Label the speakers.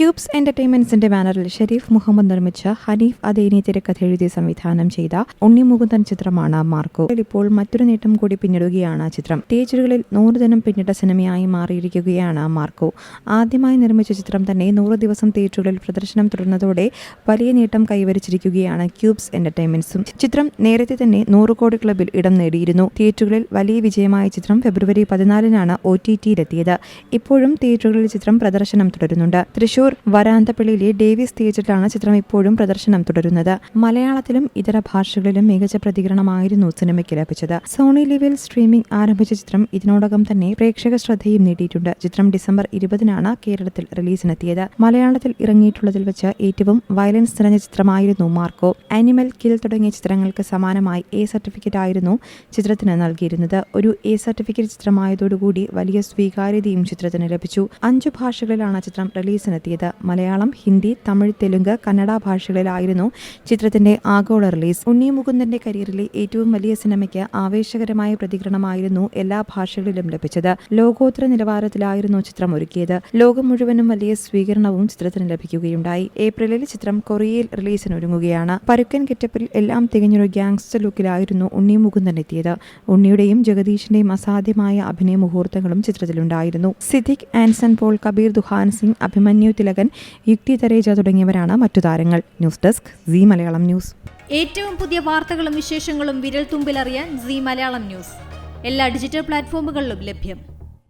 Speaker 1: Cubes എന്റർടൈൻമെന്റ്സിന്റെ ബാനറിൽ ഷെരീഫ് മുഹമ്മദ് നിർമ്മിച്ച ഹനീഫ് അദേനി തിരക്കഥ എഴുതി സംവിധാനം ചെയ്ത ഉണ്ണിമുകുന്ദൻ ചിത്രമാണ് മാർക്കോ. ഇപ്പോൾ മറ്റൊരു നേട്ടം കൂടി പിന്നിടുകയാണ് ചിത്രം. തിയേറ്ററുകളിൽ നൂറ് ദിനം പിന്നിട്ട സിനിമയായി മാറിയിരിക്കുകയാണ് മാർക്കോ. ആദ്യമായി നിർമ്മിച്ച ചിത്രം തന്നെ നൂറ് ദിവസം തിയേറ്ററുകളിൽ പ്രദർശനം തുടർന്നതോടെ വലിയ നേട്ടം കൈവരിച്ചിരിക്കുകയാണ് ക്യൂബ്സ് എന്റർടൈൻമെന്റ്സും ചിത്രം നേരത്തെ തന്നെ നൂറ് കോടി ക്ലബിൽ ഇടം നേടിയിരുന്നു. തിയേറ്ററുകളിൽ വലിയ വിജയമായ ചിത്രം ഫെബ്രുവരി പതിനാലിനാണ് ഒ ടി ടിയിലെത്തിയത് ഇപ്പോഴും തിയേറ്ററുകളിൽ ചിത്രം പ്രദർശനം തുടരുന്നുണ്ട്. തൃശൂർ വരാന്തപ്പള്ളിയിലെ ഡേവിസ് തിയേറ്ററിലാണ് ചിത്രം ഇപ്പോഴും പ്രദർശനം തുടരുന്നത്. മലയാളത്തിലും ഇതര ഭാഷകളിലും മികച്ച പ്രതികരണമായിരുന്നു സിനിമയ്ക്ക് ലഭിച്ചത്. സോണി ലിവിൽ സ്ട്രീമിംഗ് ആരംഭിച്ച ചിത്രം ഇതിനോടകം തന്നെ പ്രേക്ഷക ശ്രദ്ധയും നേടിയിട്ടുണ്ട്. ചിത്രം ഡിസംബർ ഇരുപതിനാണ് കേരളത്തിൽ റിലീസിനെത്തിയത്. മലയാളത്തിൽ ഇറങ്ങിയിട്ടുള്ളതിൽ വെച്ച് ഏറ്റവും വയലൻസ് നിറഞ്ഞ ചിത്രമായിരുന്നു മാർക്കോ. ആനിമൽ കിൽ തുടങ്ങിയ ചിത്രങ്ങൾക്ക് സമാനമായി എ സർട്ടിഫിക്കറ്റ് ആയിരുന്നു ചിത്രത്തിന് നൽകിയിരുന്നത്. ഒരു എ സർട്ടിഫിക്കറ്റ് ചിത്രമായതോടുകൂടി വലിയ സ്വീകാര്യതയും ചിത്രത്തിന് ലഭിച്ചു. അഞ്ചു ഭാഷകളിലാണ് ചിത്രം റിലീസിനെത്തിയത്. മലയാളം ഹിന്ദി തമിഴ് തെലുങ്ക് കന്നഡ ഭാഷകളിലായിരുന്നു ചിത്രത്തിന്റെ ആഗോള റിലീസ്. ഉണ്ണി മുകുന്ദന്റെ കരിയറിലെ ഏറ്റവും വലിയ സിനിമയ്ക്ക് ആവേശകരമായ പ്രതികരണമായിരുന്നു എല്ലാ ഭാഷകളിലും ലഭിച്ചത്. ലോകോത്തര നിലവാരത്തിലായിരുന്നു ചിത്രം ഒരുക്കിയത്. ലോകം മുഴുവനും വലിയ സ്വീകരണവും ചിത്രത്തിന് ലഭിക്കുകയുണ്ടായി. ഏപ്രിലിൽ ചിത്രം കൊറിയയിൽ റിലീസിനൊരുങ്ങുകയാണ്. പരുക്കൻ കെറ്റപ്പിൽ എല്ലാം തികഞ്ഞൊരു ഗ്യാങ്സ്റ്റർ ലുക്കിലായിരുന്നു ഉണ്ണി മുകുന്ദൻ എത്തിയത്. ഉണ്ണിയുടെയും ജഗദീഷിന്റെയും അസാധ്യമായ അഭിനയ മുഹൂർത്തങ്ങളും ചിത്രത്തിലുണ്ടായിരുന്നു. സിദ്ദിഖ് ആൻസൺ പോൾ കബീർ ദുഹാൻ സിംഗ് അഭിമന്യു തിലകൻ യുക്തി തരേജ തുടങ്ങിയവരാണ് മറ്റു താരങ്ങൾ. News desk Zee Malayalam news.
Speaker 2: ഏറ്റവും പുതിയ വാർത്തകളും വിശേഷങ്ങളും വിരൽ തുമ്പിലറിയാൻ സി മലയാളം ന്യൂസ്. എല്ലാ ഡിജിറ്റൽ പ്ലാറ്റ്ഫോമുകളിലും ലഭ്യം.